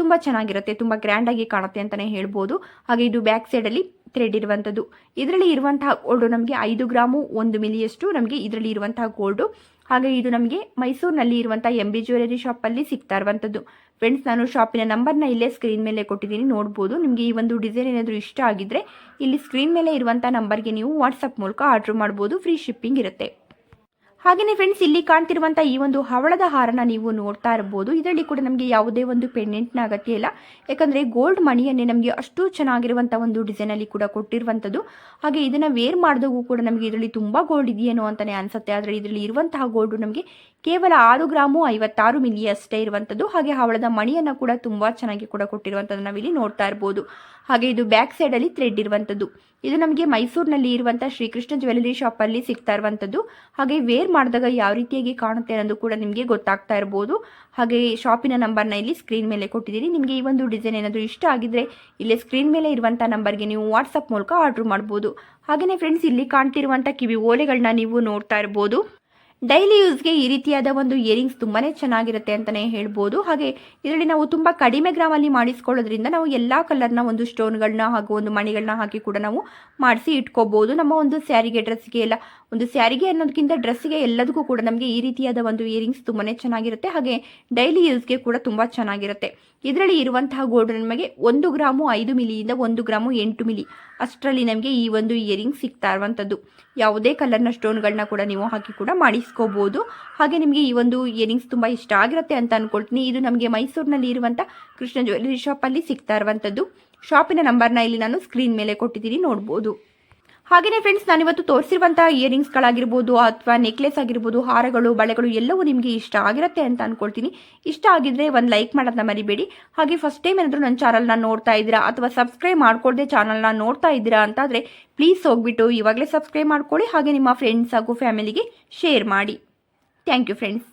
ತುಂಬ ಚೆನ್ನಾಗಿರುತ್ತೆ, ತುಂಬ ಗ್ರ್ಯಾಂಡಾಗಿ ಕಾಣುತ್ತೆ ಅಂತಲೇ ಹೇಳ್ಬೋದು. ಹಾಗೆ ಇದು ಬ್ಯಾಕ್ ಸೈಡಲ್ಲಿ ಥ್ರೆಡ್ ಇರುವಂಥದ್ದು. ಇದರಲ್ಲಿ ಇರುವಂತಹ ಗೋಲ್ಡು ನಮಗೆ ಐದು ಗ್ರಾಮು, ಒಂದು ಮಿಲಿಯಷ್ಟು ನಮಗೆ ಇದರಲ್ಲಿ ಇರುವಂತಹ ಗೋಲ್ಡು ಹಾಗೆ ಇದು ನಮಗೆ ಮೈಸೂರಿನಲ್ಲಿ ಇರುವಂಥ ಎಂ ಬಿ ಜ್ಯುವೆಲರಿ ಶಾಪಲ್ಲಿ ಸಿಗ್ತಾ ಇರುವಂಥದ್ದು. ಫ್ರೆಂಡ್ಸ್ ನಾನು ಶಾಪಿನ ನಂಬರ್ನ ಇಲ್ಲೇ ಸ್ಕ್ರೀನ್ ಮೇಲೆ ಕೊಟ್ಟಿದ್ದೀನಿ, ನೋಡ್ಬೋದು. ನಿಮಗೆ ಈ ಒಂದು ಡಿಸೈನ್ ಏನಾದರೂ ಇಷ್ಟ ಆಗಿದ್ರೆ ಇಲ್ಲಿ ಸ್ಕ್ರೀನ್ ಮೇಲೆ ಇರುವಂಥ ನಂಬರ್ಗೆ ನೀವು ವಾಟ್ಸಪ್ ಮೂಲಕ ಆರ್ಡ್ರ್ ಮಾಡ್ಬೋದು ಫ್ರೀ ಶಿಪ್ಪಿಂಗ್ ಇರುತ್ತೆ. ಹಾಗೆಯೇ ಫ್ರೆಂಡ್ಸ್ ಇಲ್ಲಿ ಕಾಣ್ತಿರುವಂಥ ಈ ಒಂದು ಹವಳದ ಹಾರನ ನೀವು ನೋಡ್ತಾ ಇರ್ಬೋದು. ಇದರಲ್ಲಿ ಕೂಡ ನಮಗೆ ಯಾವುದೇ ಒಂದು ಪೆಂಡೆಂಟ್ನ ಅಗತ್ಯ ಇಲ್ಲ. ಯಾಕಂದರೆ ಗೋಲ್ಡ್ ಮಣಿಯನ್ನೇ ನಮಗೆ ಅಷ್ಟು ಚೆನ್ನಾಗಿರುವಂಥ ಒಂದು ಡಿಸೈನಲ್ಲಿ ಕೂಡ ಕೊಟ್ಟಿರುವಂಥದ್ದು. ಹಾಗೆ ಇದನ್ನು ವೇರ್ ಮಾಡಿದಾಗೂ ಕೂಡ ನಮಗೆ ಇದರಲ್ಲಿ ತುಂಬ ಗೋಲ್ಡ್ ಇದೆಯೇನೋ ಅಂತಲೇ ಅನಿಸುತ್ತೆ. ಆದರೆ ಇದರಲ್ಲಿ ಇರುವಂತಹ ಗೋಲ್ಡು ನಮಗೆ ಕೇವಲ ಆರು ಗ್ರಾಮು ಐವತ್ತಾರು ಮಿಲಿ ಅಷ್ಟೇ ಇರುವಂಥದ್ದು ಹಾಗೆ ಹವಳದ ಮಣಿಯನ್ನು ಕೂಡ ತುಂಬ ಚೆನ್ನಾಗಿ ಕೂಡ ಕೊಟ್ಟಿರುವಂಥದ್ದು ನಾವಿಲ್ಲಿ ನೋಡ್ತಾ ಇರ್ಬೋದು. ಹಾಗೆ ಇದು ಬ್ಯಾಕ್ ಸೈಡಲ್ಲಿ ಥ್ರೆಡ್ ಇರುವಂಥದ್ದು ಇದು ನಮಗೆ ಮೈಸೂರಿನಲ್ಲಿ ಇರುವಂಥ ಶ್ರೀಕೃಷ್ಣ ಜ್ಯುವೆಲರಿ ಶಾಪಲ್ಲಿ ಸಿಗ್ತಾ ಇರುವಂಥದ್ದು ಹಾಗೆ ವೇರ್ ಮಾಡಿದಾಗ ಯಾವ ರೀತಿಯಾಗಿ ಕಾಣುತ್ತೆ ಅನ್ನೋದು ಕೂಡ ನಿಮಗೆ ಗೊತ್ತಾಗ್ತಾ ಇರ್ಬೋದು. ಹಾಗೆ ಶಾಪಿನ ನಂಬರ್ನ ಇಲ್ಲಿ ಸ್ಕ್ರೀನ್ ಮೇಲೆ ಕೊಟ್ಟಿದ್ದೀನಿ. ನಿಮಗೆ ಈ ಒಂದು ಡಿಸೈನ್ ಏನಾದರೂ ಇಷ್ಟ ಆಗಿದ್ರೆ ಇಲ್ಲಿ ಸ್ಕ್ರೀನ್ ಮೇಲೆ ಇರುವಂಥ ನಂಬರ್ಗೆ ನೀವು ವಾಟ್ಸಪ್ ಮೂಲಕ ಆರ್ಡರ್ ಮಾಡ್ಬೋದು. ಹಾಗೆಯೇ ಫ್ರೆಂಡ್ಸ್ ಇಲ್ಲಿ ಕಾಣ್ತಿರುವಂಥ ಕಿವಿ ಓಲೆಗಳನ್ನ ನೀವು ನೋಡ್ತಾ ಇರ್ಬೋದು. ಡೈಲಿ ಯೂಸ್ಗೆ ಈ ರೀತಿಯಾದ ಒಂದು ಇಯರಿಂಗ್ಸ್ ತುಂಬಾ ಚೆನ್ನಾಗಿರುತ್ತೆ ಅಂತಲೇ ಹೇಳ್ಬೋದು. ಹಾಗೆ ಇದರಲ್ಲಿ ನಾವು ತುಂಬ ಕಡಿಮೆ ಗ್ರಾಮಲ್ಲಿ ಮಾಡಿಸ್ಕೊಳ್ಳೋದ್ರಿಂದ ನಾವು ಎಲ್ಲ ಕಲರ್ನ ಒಂದು ಸ್ಟೋನ್ಗಳನ್ನ ಹಾಗೂ ಒಂದು ಮಣಿಗಳನ್ನ ಹಾಕಿ ಕೂಡ ನಾವು ಮಾಡಿಸಿ ಇಟ್ಕೋಬೋದು. ನಮ್ಮ ಒಂದು ಸ್ಯಾರಿಗೆ ಡ್ರೆಸ್ಗೆ ಎಲ್ಲ, ಒಂದು ಸ್ಯಾರಿಗೆ ಅನ್ನೋದಕ್ಕಿಂತ ಡ್ರೆಸ್ಸಿಗೆ ಎಲ್ಲದಕ್ಕೂ ಕೂಡ ನಮಗೆ ಈ ರೀತಿಯಾದ ಒಂದು ಇಯರಿಂಗ್ಸ್ ತುಂಬಾ ಚೆನ್ನಾಗಿರುತ್ತೆ. ಹಾಗೆ ಡೈಲಿ ಯೂಸ್ಗೆ ಕೂಡ ತುಂಬ ಚೆನ್ನಾಗಿರುತ್ತೆ. ಇದರಲ್ಲಿ ಇರುವಂತಹ ಗೋಲ್ಡ್ ನಮಗೆ ಒಂದು ಗ್ರಾಮು ಐದು ಮಿಲಿಯಿಂದ ಒಂದು ಗ್ರಾಮು ಎಂಟು ಮಿಲಿ ಅಷ್ಟರಲ್ಲಿ ನಮಗೆ ಈ ಒಂದು ಇಯರಿಂಗ್ ಸಿಗ್ತಾ ಇರುವಂಥದ್ದು. ಯಾವುದೇ ಕಲರ್ನ ಸ್ಟೋನ್ಗಳನ್ನ ಕೂಡ ನೀವು ಹಾಕಿ ಕೂಡ ಮಾಡಿಸ್ಕೋಬೋದು. ಹಾಗೆ ನಿಮಗೆ ಈ ಒಂದು ಇಯರಿಂಗ್ಸ್ ತುಂಬ ಇಷ್ಟ ಆಗಿರುತ್ತೆ ಅಂತ ಅಂದ್ಕೊಳ್ತೀನಿ ಇದು ನಮಗೆ ಮೈಸೂರಿನಲ್ಲಿ ಇರುವಂಥ ಕೃಷ್ಣ ಜ್ಯುವೆಲರಿ ಶಾಪಲ್ಲಿ ಸಿಗ್ತಾ ಇರುವಂಥದ್ದು. ಶಾಪಿನ ನಂಬರ್ನ ಇಲ್ಲಿ ನಾನು ಸ್ಕ್ರೀನ್ ಮೇಲೆ ಕೊಟ್ಟಿದ್ದೀನಿ, ನೋಡ್ಬೋದು. ಹಾಗೆಯೇ ಫ್ರೆಂಡ್ಸ್ ನಾನಿವತ್ತು ತೋರಿಸಿರುವಂಥ ಇಯರಿಂಗ್ಸ್ಗಳಾಗಿರ್ಬೋದು ಅಥವಾ ನೆಕ್ಲೆಸ್ ಆಗಿರ್ಬೋದು, ಹಾರಗಳು, ಬಳೆಗಳು ಎಲ್ಲವೂ ನಿಮಗೆ ಇಷ್ಟ ಆಗಿರುತ್ತೆ ಅಂತ ಅನ್ಕೊಳ್ತೀನಿ. ಇಷ್ಟ ಆಗಿದ್ರೆ ಒಂದು ಲೈಕ್ ಮಾಡೋದನ್ನ ಮರಿಬೇಡಿ. ಹಾಗೆ ಫಸ್ಟ್ ಟೈಮ್ ಏನಾದರೂ ನನ್ನ ಚಾನಲ್ನ ನೋಡ್ತಾ ಇದ್ದೀರಾ ಅಥವಾ ಸಬ್ಸ್ಕ್ರೈಬ್ ಮಾಡ್ಕೊಳ್ದೆ ಚಾನಲ್ನ ನೋಡ್ತಾ ಇದ್ದೀರಾ ಅಂತಾದರೆ ಪ್ಲೀಸ್ ಹೋಗ್ಬಿಟ್ಟು ಇವಾಗಲೇ ಸಬ್ಸ್ಕ್ರೈಬ್ ಮಾಡ್ಕೊಳ್ಳಿ, ಹಾಗೆ ನಿಮ್ಮ ಫ್ರೆಂಡ್ಸ್ ಹಾಗೂ ಫ್ಯಾಮಿಲಿಗೆ ಶೇರ್ ಮಾಡಿ. Thank you friends